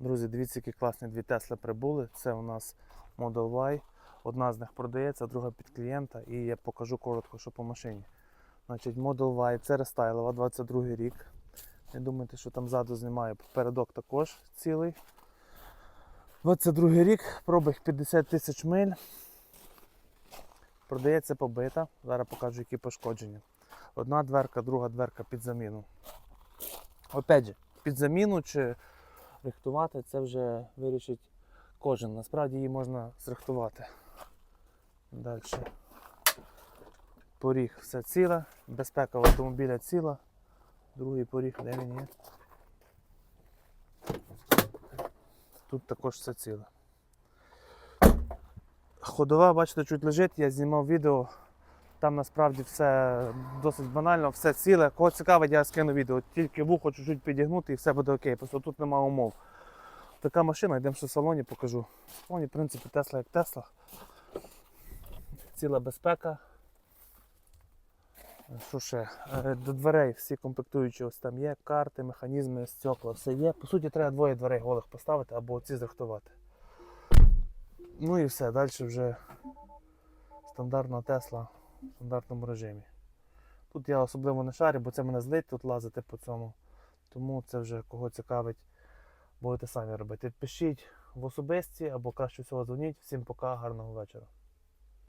Друзі, дивіться, які класні дві Тесли прибули. Це у нас Model Y. Одна з них продається, друга під клієнта. І я покажу коротко, що по машині. Значить, Model Y це рестайлова, 22 рік. Не думайте, що там ззаду знімаю. Передок також цілий. 22 рік, пробіг 50 тисяч миль. Продається побита. Зараз покажу, які пошкодження. Одна дверка, друга дверка під заміну. Опять же, під заміну чи рихтувати, це вже вирішить кожен. Насправді її можна зрихтувати. Далі. Поріг все ціле, безпека автомобіля ціла. Другий поріг, де він є? Тут також все ціле. Ходова, бачите, чуть лежить, я знімав відео. Там насправді все досить банально, все ціле. Кого цікавить, я скину відео. Тільки вухо чуть-чуть підігнути і все буде окей. Просто тут немає умов. Така машина, йдемо ще в салоні, покажу. В салоні, в принципі, Тесла як Тесла. Ціла безпека. Що ще? Е, До дверей всі комплектуючі ось там є, карти, механізми, стекла, все є. По суті, треба двоє дверей голих поставити або ці зрихтувати. Ну і все, далі вже стандартна Тесла стандартному режимі. Тут я особливо не шарю, бо це мене злить тут лазити по цьому. Тому це вже кого цікавить, будете самі робити. Пишіть в особисті або краще всього дзвоніть. Всім пока, гарного вечора.